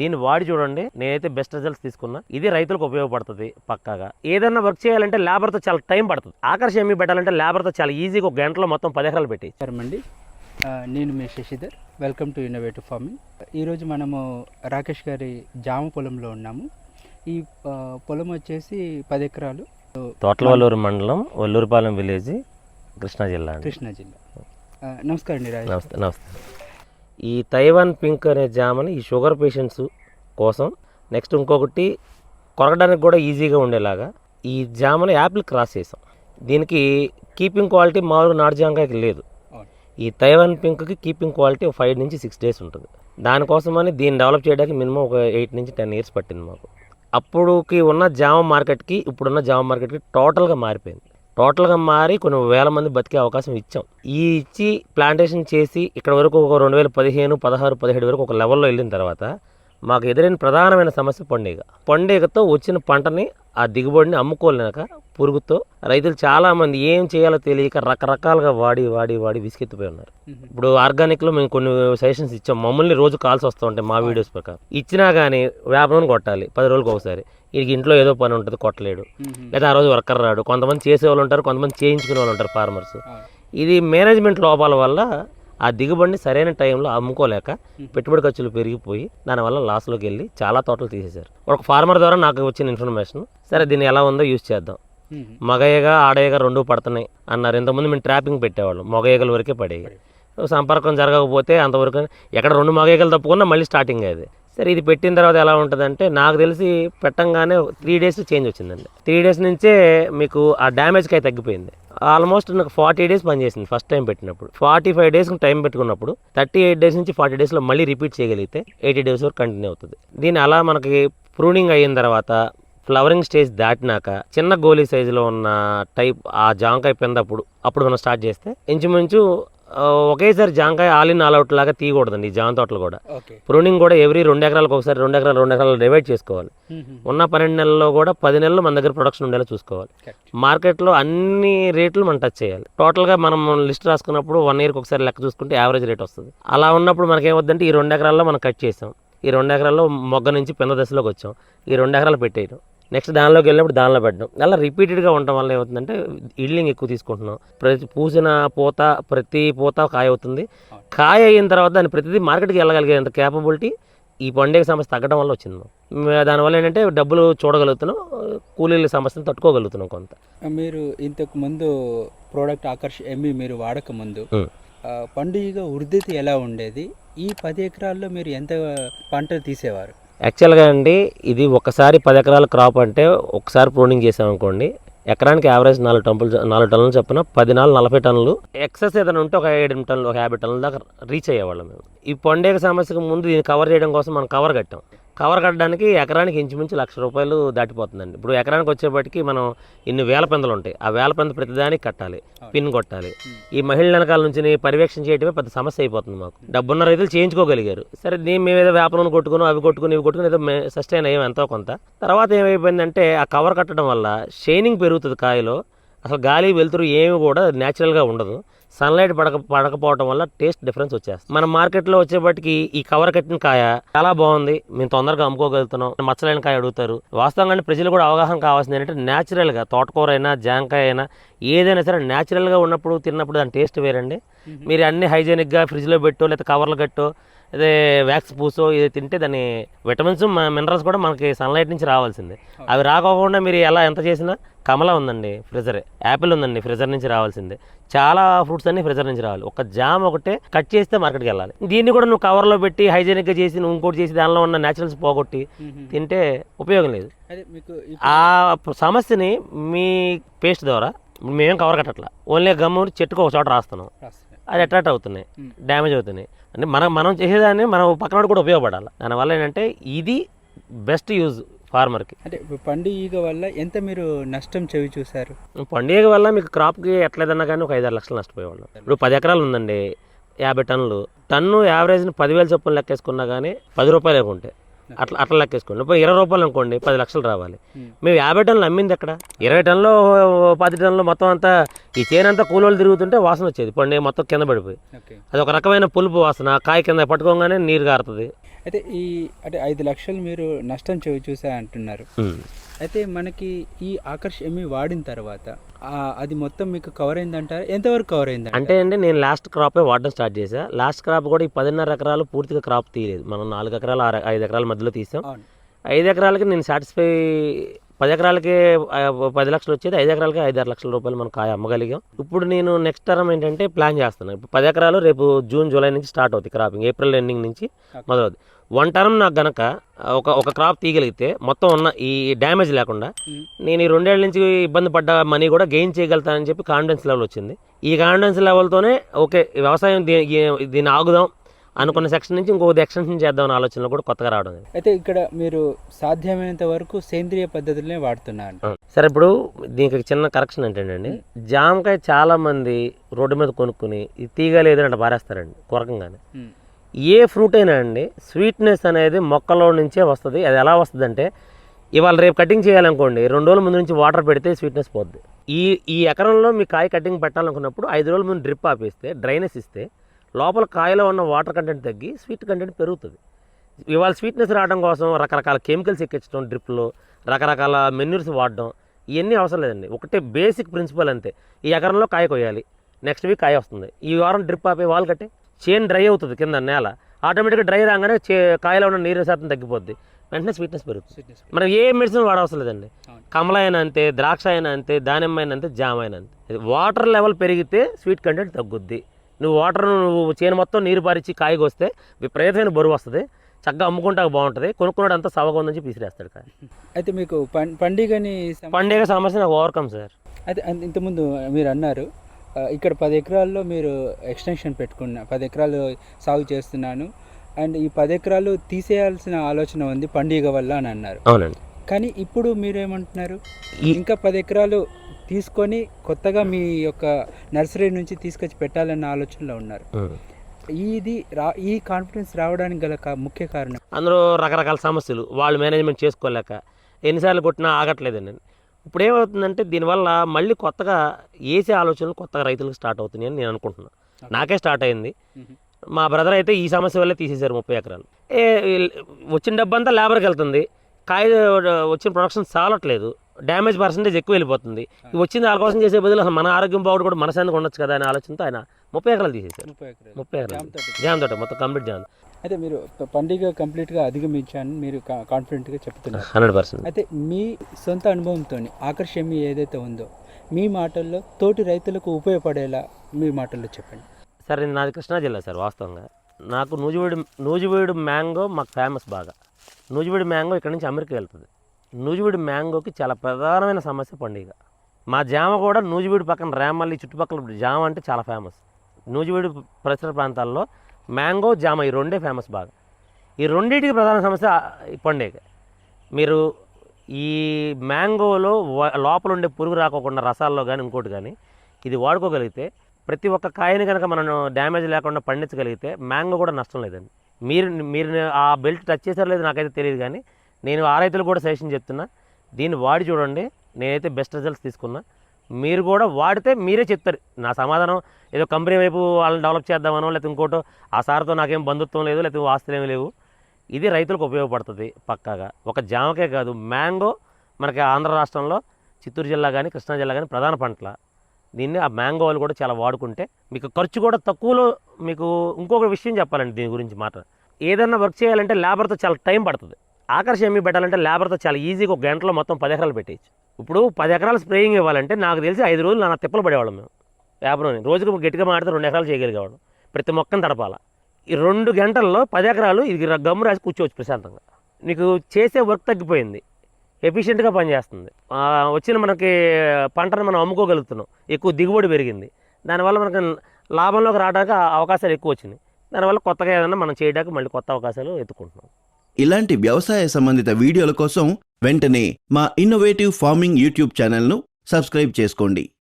దీన్ని వాడి చూడండి. నేనైతే బెస్ట్ రిజల్ట్స్ తీసుకున్నా. ఇది రైతులకు ఉపయోగపడుతుంది పక్కాగా. ఏదైనా వర్క్ చేయాలంటే లేబర్తో చాలా టైం పడుతుంది. ఆకర్ష ఏమి పెట్టాలంటే లేబర్తో చాలా ఈజీగా ఒక గంటలో మొత్తం పది ఎకరాలు పెట్టి అండి నేను మీ Shashidhar. Welcome to innovative farming ఈరోజు మనము రాకేష్ గారి జామ పొలంలో ఉన్నాము. ఈ పొలం వచ్చేసి పది ఎకరాలు. తోటలవల్లూరు మండలం వల్లూరుపాలెం విలేజ్ కృష్ణా జిల్లా కృష్ణా జిల్లా. నమస్కారం అండి నమస్తే నమస్తే. ఈ తైవాన్ పింక్ అనే జామని ఈ షుగర్ పేషెంట్స్ కోసం నెక్స్ట్ ఇంకొకటి కొరగడానికి కూడా ఈజీగా ఉండేలాగా ఈ జామని యాపిల్ క్రాస్ చేసాం. దీనికి కీపింగ్ క్వాలిటీ మామూలుగా నాటు జామకాయకి లేదు. ఈ తైవాన్ పింక్కి కీపింగ్ క్వాలిటీ ఒక ఫైవ్ నుంచి సిక్స్ డేస్ ఉంటుంది. దానికోసమని దీన్ని డెవలప్ చేయడానికి మినిమం ఒక ఎయిట్ నుంచి టెన్ ఇయర్స్ పట్టింది మాకు. అప్పుడుకి ఉన్న జామ మార్కెట్కి ఇప్పుడున్న జామ మార్కెట్కి టోటల్గా మారిపోయింది. టోటల్గా మారి కొన్ని వేల మంది బతికే అవకాశం ఇచ్చాం. ఈ ఇచ్చి ప్లాంటేషన్ చేసి ఇక్కడ వరకు ఒక రెండు వేల పదిహేను పదహారు పదిహేడు వరకు ఒక లెవెల్లో వెళ్ళిన తర్వాత మాకు ఎదురైన ప్రధానమైన సమస్య పండుగ. పండుగతో వచ్చిన పంటని ఆ దిగుబడిని అమ్ముకోలేక పురుగుతో రైతులు చాలామంది ఏం చేయాలో తెలియక రకరకాలుగా వాడి వాడి వాడి విసిగెత్తిపోయి ఉన్నారు. ఇప్పుడు ఆర్గానిక్లో మేము కొన్ని సజెషన్స్ ఇచ్చాం. మమ్మల్ని రోజు కాల్స్ వస్తూ ఉంటాయి మా వీడియోస్ ప్రకారం. ఇచ్చినా కానీ వ్యాపారం కొట్టాలి. పది రోజులకు ఒకసారి. వీడికి ఇంట్లో ఏదో పని ఉంటుంది కొట్టలేడు. లేదా ఆ రోజు వర్కర్ రాడు. కొంతమంది చేసే వాళ్ళు ఉంటారు కొంతమంది చేయించుకునే వాళ్ళు ఉంటారు ఫార్మర్స్. ఇది మేనేజ్మెంట్ లోపాల వల్ల ఆ దిగుబడిని సరైన టైంలో అమ్ముకోలేక పెట్టుబడి ఖర్చులు పెరిగిపోయి దానివల్ల లాస్లోకి వెళ్ళి చాలా తోటలు తీసేశారు. ఒక ఫార్మర్ ద్వారా నాకు వచ్చిన ఇన్ఫర్మేషన్ సరే దీన్ని ఎలా ఉందో యూజ్ చేద్దాం. మ్మ్. మగయ్యగా ఆడయ్యగా రెండు పడుతున్నాయి అన్నారు. ఇంతకుముందు మేము ట్రాపింగ్ పెట్టేవాళ్ళం మగయ్యగల వరకే పడేవి. సంపర్కం జరగకపోతే అంతవరకు ఎక్కడ రెండు మగయ్యగలు తప్పుకున్నా మళ్ళీ స్టార్టింగ్ అది. సరే ఇది పెట్టిన తర్వాత ఎలా ఉంటుందంటే నాకు తెలిసి పెట్టంగానే త్రీ డేస్ చేంజ్ వచ్చిందండి. త్రీ డేస్ నుంచే మీకు ఆ డ్యామేజ్కి అయితే తగ్గిపోయింది. ఆల్మోస్ట్ నాకు ఫార్టీ డేస్ పనిచేసింది ఫస్ట్ టైం పెట్టినప్పుడు. ఫార్టీ ఫైవ్ డేస్ టైం పెట్టుకున్నప్పుడు థర్టీ ఎయిట్ డేస్ నుంచి ఫార్టీ డేస్లో మళ్ళీ రిపీట్ చేయగలిగితే ఎయిటీ డేస్ వరకు కంటిన్యూ అవుతుంది. దీన్ని అలా మనకి ప్రూనింగ్ అయిన తర్వాత ఫ్లవరింగ్ స్టేజ్ దాటినాక చిన్న గోలీ సైజులో ఉన్న టైప్ ఆ జాంకాయ పెందప్పుడు అప్పుడు మనం స్టార్ట్ చేస్తే ఇంచుమించు ఒకేసారి జాంకాయ ఆల్ ఇన్ ఆల్ అవుట్ లాగా తీయకూడదండి ఈ జామ తోటలు కూడా. ప్రూనింగ్ కూడా ఎవ్రీ రెండు ఎకరాలకు ఒకసారి రెండు ఎకరాలు రెండు ఎకరాలు డివైడ్ చేసుకోవాలి. ఉన్న పన్నెండు నెలల్లో కూడా పది నెలలు మన దగ్గర ప్రొడక్షన్ ఉండేలా చూసుకోవాలి. మార్కెట్లో అన్ని రేట్లు మనం టచ్ చేయాలి. టోటల్గా మనం లిస్ట్ రాసుకున్నప్పుడు వన్ ఇయర్కి ఒకసారి లెక్క చూసుకుంటే యావరేజ్ రేట్ వస్తుంది. అలా ఉన్నప్పుడు మనకి ఏమవుతుందంటే ఈ రెండు ఎకరాల్లో మనం కట్ చేసాం. ఈ రెండు ఎకరాల్లో మొగ్గ నుంచి పెద్ద దశలోకి వచ్చాం. ఈ రెండు ఎకరాలు పెట్టేయడం నెక్స్ట్ దానిలోకి వెళ్ళినప్పుడు దానిలో పెట్టడం. అలా రిపీటెడ్గా ఉండటం వల్ల ఏమవుతుందంటే ఇడ్లింగ్ ఎక్కువ తీసుకుంటున్నాం. ప్రతి పూసిన పూత ప్రతి పూత కాయ అవుతుంది. కాయ అయిన తర్వాత దాని ప్రతిదీ మార్కెట్కి వెళ్ళగలిగేంత క్యాపబిలిటీ ఈ పండుగ సమస్య తగ్గడం వల్ల వచ్చింది. దానివల్ల ఏంటంటే డబ్బులు చూడగలుగుతున్నాం కూలీల సమస్యను తట్టుకోగలుగుతున్నాం కొంత. మీరు ఇంతకు ముందు ప్రోడక్ట్ ఆకర్ష్ ఎమ్మి మీరు వాడక ముందు పండుగ వృద్ధి ఎలా ఉండేది? ఈ పది ఎకరాల్లో మీరు ఎంత పంట తీసేవారు? యాక్చువల్గా అండి ఇది ఒకసారి పది ఎకరాల క్రాప్ అంటే ఒకసారి ప్రూనింగ్ చేసామనుకోండి ఎకరానికి యావరేజ్ నాలుగు టన్నులు నాలుగు టన్నులు చొప్పున పది నాలుగు నలభై టన్నులు ఎక్సెస్ ఏదైనా ఉంటే ఒక ఏడు టన్నులు ఒక యాభై టన్నుల దాకా రీచ్ అయ్యేవాళ్ళం మేము. ఈ పండుగ సమస్యకు ముందు దీన్ని కవర్ చేయడం కోసం మనం కవర్ కట్టాం. కవర్ కట్టడానికి ఎకరానికి ఇంచుమించు లక్ష రూపాయలు దాటిపోతుందండి. ఇప్పుడు ఎకరానికి వచ్చేప్పటికి మనం ఇన్ని వేల పెందలు ఉంటాయి. ఆ వేల పెంద ప్రతిదానికి కట్టాలి పిన్ కొట్టాలి. ఈ మహిళల వెనకాల నుంచి పర్యవేక్షణ చేయడమే పెద్ద సమస్య అయిపోతుంది మాకు. డబ్బున్న రైతులు చేయించుకోగలిగారు. సరే దీన్ని మేము ఏదో వ్యాపారం కొట్టుకుని అవి కొట్టుకుని ఇవి కొట్టుకుని ఏదో సస్టైన్ అయ్యాం ఎంతో కొంత. తర్వాత ఏమైపోయిందంటే ఆ కవర్ కట్టడం వల్ల షైనింగ్ పెరుగుతుంది కాయలో. అసలు గాలి వెలుతురు ఏమి కూడా న్యాచురల్గా ఉండదు. సన్లైట్ పడక పడకపోవడం వల్ల టేస్ట్ డిఫరెన్స్ వచ్చేస్తుంది. మన మార్కెట్లో వచ్చేప్పటికి ఈ కవర్ కట్టిన కాయ చాలా బాగుంది. మేము తొందరగా అమ్ముకోగలుగుతున్నాం. మచ్చలైన కాయ అడుగుతారు. వాస్తవంగా ప్రజలు కూడా అవగాహన కావాల్సింది ఏంటంటే న్యాచురల్గా తోటకూర అయినా జాంకాయ అయినా ఏదైనా సరే న్యాచురల్గా ఉన్నప్పుడు తిన్నప్పుడు దాని టేస్ట్ వేరండి. మీరు అన్ని హైజీనిక్గా ఫ్రిడ్జ్లో పెట్టో లేదా కవర్లు కట్టో అదే వ్యాక్స్ పూసో ఇది తింటే దాని విటమిన్స్ మినరల్స్ కూడా మనకి సన్లైట్ నుంచి రావాల్సిందే. అవి రాకోకుండా మీరు ఎలా ఎంత చేసినా కమల ఉందండి ఫ్రిజరే యాపిల్ ఉందండి ఫ్రిజర్ నుంచి రావాల్సిందే. చాలా ఫ్రూట్స్ అన్ని ఫ్రిజర్ నుంచి రావాలి. ఒక జామ్ ఒకటే కట్ చేస్తే మార్కెట్కి వెళ్ళాలి. దీన్ని కూడా నువ్వు కవర్లో పెట్టి హైజీనిక్గా చేసి నువ్వు ఇంకోటి చేసి దానిలో ఉన్న న్యాచురల్స్ పోగొట్టి తింటే ఉపయోగం లేదు. ఆ సమస్యని మీ పేస్ట్ ద్వారా మేమేం కవర్ కట్టట్లా. ఓన్లీ గమ్ము చెట్టుకు ఒక చోట రాస్తున్నాం. అది అట్రాక్ట్ అవుతున్నాయి. డ్యామేజ్ అవుతున్నాయి. అంటే మనం మనం చేసేదాన్ని మనం పక్కన కూడా ఉపయోగపడాలి. దానివల్ల ఏంటంటే ఇది బెస్ట్ యూజ్ ఫార్మర్కి అంటే పండుగ వల్ల ఎంత మీరు నష్టం చెవి చూసారు పండుగ వల్ల మీకు క్రాప్కి ఎట్లేదన్నా కానీ ఒక ఐదారు లక్షలు నష్టపోయేవాళ్ళం. ఇప్పుడు పది ఎకరాలు ఉందండి యాభై టన్నులు. టన్ను యావరేజ్ని పదివేల చొప్పున లెక్కేసుకున్నా కానీ పది రూపాయలు ఉంటాయి. అట్లా అట్లా లెక్కేసుకోండి. ఇప్పుడు ఇరవై రూపాయలు అనుకోండి పది లక్షలు రావాలి. మేము యాభై టన్నులు అమ్మింది ఎక్కడ? ఇరవై టన్నులు పది టన్నులు మొత్తం అంతా ఈ చేను అంతా కూలోళ్ళు తిరుగుతుంటే వాసన వచ్చేది. పండు మొత్తం కింద పడిపోయి. అది ఒక రకమైన పులుపు వాసన కాయ కింద పట్టుకోగానే నీరు కారుతుంది అయితే ఈ అంటే ఐదు లక్షలు మీరు నష్టం చూసా అంటున్నారు. అయితే మనకి ఈ ఆకర్ష్ ఎమ్మి వాడిన తర్వాత అది మొత్తం మీకు కవర్ అయిందంటారా ఎంతవరకు కవర్ అయిందంట? అంటే అండి నేను లాస్ట్ క్రాపే వాడడం స్టార్ట్ చేశా. లాస్ట్ క్రాప్ కూడా ఈ పదిన్నర ఎకరాలు పూర్తిగా క్రాప్ తీయలేదు. మనం నాలుగు ఎకరాలు ఆరు ఐదు ఎకరాల మధ్యలో తీసాం. ఐదు ఎకరాలకి నేను సాటిస్ఫై పది ఎకరాలకి పది లక్షలు వచ్చేది ఐదు ఎకరాలకి ఐదు ఆరు లక్షల రూపాయలు మనం కాయ అమ్మగలిగాం. ఇప్పుడు నేను నెక్స్ట్ టర్మ్ ఏంటంటే ప్లాన్ చేస్తున్నాను. ఇప్పుడు పది ఎకరాలు రేపు జూన్ జూలై నుంచి స్టార్ట్ అవుతుంది క్రాపింగ్ ఏప్రిల్ ఎండింగ్ నుంచి మొదలవుతుంది వన్ టర్మ్ నాకు గనక ఒక ఒక క్రాప్ తీయగలిగితే మొత్తం ఉన్న ఈ డ్యామేజ్ లేకుండా. నేను ఈ రెండేళ్ళ నుంచి ఇబ్బంది పడ్డ మనీ కూడా గెయిన్ చేయగలుగుతానని చెప్పి కాన్ఫిడెన్స్ లెవెల్ వచ్చింది. ఈ కాన్ఫిడెన్స్ లెవెల్తోనే ఓకే వ్యవసాయం దీన్ని ఆగుదాం అనుకున్న సెక్షన్ నుంచి ఇంకో ఎక్స్టెన్షన్ చేద్దాం అనే ఆలోచనలో కూడా కొత్తగా రావడం. అయితే ఇక్కడ మీరు సాధ్యమైనంత వరకు సేంద్రియ పద్ధతులనే వాడుతున్నారు. సరే ఇప్పుడు దీనికి చిన్న కరెక్షన్ ఏంటంటే జామకాయ చాలా మంది రోడ్డు మీద కొనుక్కుని ఇది తీగ లేదు అంటే పారేస్తారండి కొరకంగానే. ఏ ఫ్రూట్ అయినా అండి స్వీట్నెస్ అనేది మొక్కలో నుంచే వస్తుంది అది ఎలా వస్తుంది అంటే ఇవాళ రేపు కటింగ్ చేయాలనుకోండి రెండు రోజుల ముందు నుంచి వాటర్ పెడితే స్వీట్నెస్ పోద్ది ఈ ఈ ఎకరంలో మీ కాయ కటింగ్ పెట్టాలనుకున్నప్పుడు ఐదు రోజుల ముందు డ్రిప్ ఆపేస్తే డ్రైనెస్ ఇస్తే లోపల కాయలో ఉన్న వాటర్ కంటెంట్ తగ్గి స్వీట్ కంటెంట్ పెరుగుతుంది. ఇవాళ స్వీట్నెస్ రావడం కోసం రకరకాల కెమికల్స్ ఎక్కించడం డ్రిప్లో రకరకాల మెన్యూర్స్ వాడడం ఇవన్నీ అవసరం లేదండి. ఒకటే బేసిక్ ప్రిన్సిపల్ అంతే. ఈ ఎకరంలో కాయ కొయ్యాలి. నెక్స్ట్ వీక్ కాయ వస్తుంది. ఈ వారం డ్రిప్ ఆపే వాళ్ళు కట్టే చేను డ్రై అవుతుంది కింద నేల. ఆటోమేటిక్గా డ్రై రాగానే చే కాయలో ఉన్న నీరు శాతం తగ్గిపోద్ది. వెంటనే స్వీట్నెస్ పెరుగుతుంది. మనం ఏ మెడిసిన్ వాడవసరం లేదండి. కమల అయినా అంతే ద్రాక్ష అయినా అంతే దానిమ్మ అయినా అంతే జామ అయినా అంతే. వాటర్ లెవెల్ పెరిగితే స్వీట్ కంటెంట్ తగ్గుద్ది. నువ్వు వాటర్ నువ్వు చేను మొత్తం నీరు పారించి కాయగా వస్తే విపరీతమైన బరువు వస్తుంది. చక్కగా అమ్ముకుంటా బాగుంటుంది. కొనుక్కున్నాడు అంతా సవగా ఉందని చెప్పి విసిరేస్తాడు కాయ. అయితే మీకు పండుగని పండుగ సమస్య నాకు ఓవర్కమ్ సార్ అయితే ఇంతకుముందు మీరు అన్నారు ఇక్కడ పది ఎకరాల్లో మీరు ఎక్స్టెన్షన్ పెట్టుకున్న పది ఎకరాలు సాగు చేస్తున్నాను. అండ్ ఈ పది ఎకరాలు తీసేయాల్సిన ఆలోచన ఉంది పండుగ వల్ల అని అన్నారు. అవునండి. కానీ ఇప్పుడు మీరేమంటున్నారు? ఇంకా పది ఎకరాలు తీసుకొని కొత్తగా మీ యొక్క నర్సరీ నుంచి తీసుకొచ్చి పెట్టాలన్న ఆలోచనలో ఉన్నారు. ఇది రా ఈ కాన్ఫిడెన్స్ రావడానికి గల ముఖ్య కారణం? అందులో రకరకాల సమస్యలు వాళ్ళు మేనేజ్మెంట్ చేసుకోలేక ఎన్నిసార్లు కొట్టినా ఆగట్లేదండి. ఇప్పుడు ఏమవుతుందంటే దీనివల్ల మళ్ళీ కొత్తగా వేసే ఆలోచనలు కొత్తగా రైతులకు స్టార్ట్ అవుతున్నాయని నేను అనుకుంటున్నాను నాకే స్టార్ట్ అయింది. మా బ్రదర్ అయితే ఈ సమస్య వల్లే తీసేశారు ముప్పై ఎకరాలు. ఏ వచ్చిన డబ్బంతా లేబర్కి వెళ్తుంది. కాయ వచ్చిన ప్రొడక్షన్ చాలట్లేదు. డ్యామేజ్ పర్సంటేజ్ ఎక్కువ వెళ్ళిపోతుంది. ఈ వచ్చింది వాళ్ళ కోసం చేసే బదులు అసలు మన ఆరోగ్యం బాగుడు కూడా మనసానికి ఉండొచ్చు కదా అనే ఆలోచనతో ఆయన ముప్పై ఎకరాలు తీసేశారు. ముప్పై ఎకరాలు. జామ్ తోట. మొత్తం కంప్లీట్ జామ్. అయితే మీరు పండుగ కంప్లీట్గా అధిగమించాను మీరు కాన్ఫిడెంట్గా చెప్తున్నారు. Hundred percent. అయితే మీ సొంత అనుభవంతో ఆకర్షమి ఏదైతే ఉందో మీ మాటల్లో తోటి రైతులకు ఉపయోగపడేలా మీ మాటల్లో చెప్పండి. సరే నాది కృష్ణా జిల్లా సార్ వాస్తవంగా. నాకు నూజివీడు నూజివీడు మ్యాంగో మాకు ఫేమస్ బాగా. నూజివీడు మ్యాంగో ఇక్కడ నుంచి అమెరికా వెళ్తుంది. నూజివీడు మ్యాంగోకి చాలా ప్రధానమైన సమస్య పండుగ. మా జామ కూడా నూజివీడు పక్కన రేమల్లి చుట్టుపక్కల జామ అంటే చాలా ఫేమస్. నూజివీడు పరిసర ప్రాంతాల్లో మ్యాంగో జామ ఈ రెండే ఫేమస్ బాగా. ఈ రెండింటికి ప్రధాన సమస్య పండుగ. మీరు ఈ మ్యాంగోలో లోపల ఉండే పురుగు రాకోకుండా రసాల్లో కానీ ఇంకోటి కానీ ఇది వాడుకోగలిగితే ప్రతి ఒక్క కాయని కనుక మనం డ్యామేజ్ లేకుండా పండించగలిగితే మ్యాంగో కూడా నష్టం లేదండి. మీరు మీరు ఆ బెల్ట్ టచ్ చేశారో లేదో నాకైతే తెలియదు కానీ నేను ఆ రైతులు కూడా సజెషన్ చెప్తున్నా దీన్ని వాడి చూడండి. నేనైతే బెస్ట్ రిజల్ట్స్ తీసుకున్నా. మీరు కూడా వాడితే మీరే చెప్తారు. నా సమాధానం ఏదో కంపెనీ వైపు వాళ్ళని డెవలప్ చేద్దామనో లేకపోతే ఇంకోటో ఆ సార్తో నాకేం బంధుత్వం లేదు లేకపోతే ఆస్తులు లేవు. ఇది రైతులకు ఉపయోగపడుతుంది పక్కాగా. ఒక జామకే కాదు మ్యాంగో మనకి ఆంధ్ర రాష్ట్రంలో చిత్తూరు జిల్లా కానీ కృష్ణా జిల్లా కానీ ప్రధాన పంటల. దీన్ని ఆ మ్యాంగో వాళ్ళు కూడా చాలా వాడుకుంటే మీకు ఖర్చు కూడా తక్కువలో మీకు ఇంకొక విషయం చెప్పాలండి దీని గురించి మాట ఏదన్నా వర్క్ చేయాలంటే లేబర్తో చాలా టైం పడుతుంది. ఆకర్షణ ఏమి పెట్టాలంటే లేబర్తో చాలా ఈజీగా ఒక గంటలో మొత్తం పది ఎకరాలు పెట్టేయచ్చు. ఇప్పుడు పది ఎకరాలు స్ప్రేయింగ్ ఇవ్వాలంటే నాకు తెలిసి ఐదు రోజులు నా తిప్పలు పడేవాళ్ళం మేము వ్యాపారం రోజుకు గట్టిగా మాడితే రెండు ఎకరాలు చేయగలిగేవాడు ప్రతి మొక్కను తడపాల. ఈ రెండు గంటల్లో పది ఎకరాలు ఇది గమ్ము రాసి కూర్చోవచ్చు ప్రశాంతంగా. నీకు చేసే వర్క్ తగ్గిపోయింది. ఎఫిషియెంట్గా పనిచేస్తుంది. వచ్చిన మనకి పంటను మనం అమ్ముకోగలుగుతున్నాం. ఎక్కువ దిగుబడి పెరిగింది. దానివల్ల మనకి లాభంలోకి రావడానికి ఆ అవకాశాలు ఎక్కువ వచ్చినాయి. దానివల్ల కొత్తగా ఏదైనా మనం చేయడానికి మళ్ళీ కొత్త అవకాశాలు ఎత్తుకుంటున్నాం. ఇలాంటి వ్యవసాయ సంబంధిత వీడియోల కోసం వెంటనే మా ఇన్నోవేటివ్ ఫార్మింగ్ యూట్యూబ్ ఛానల్ను సబ్స్క్రైబ్ చేసుకోండి.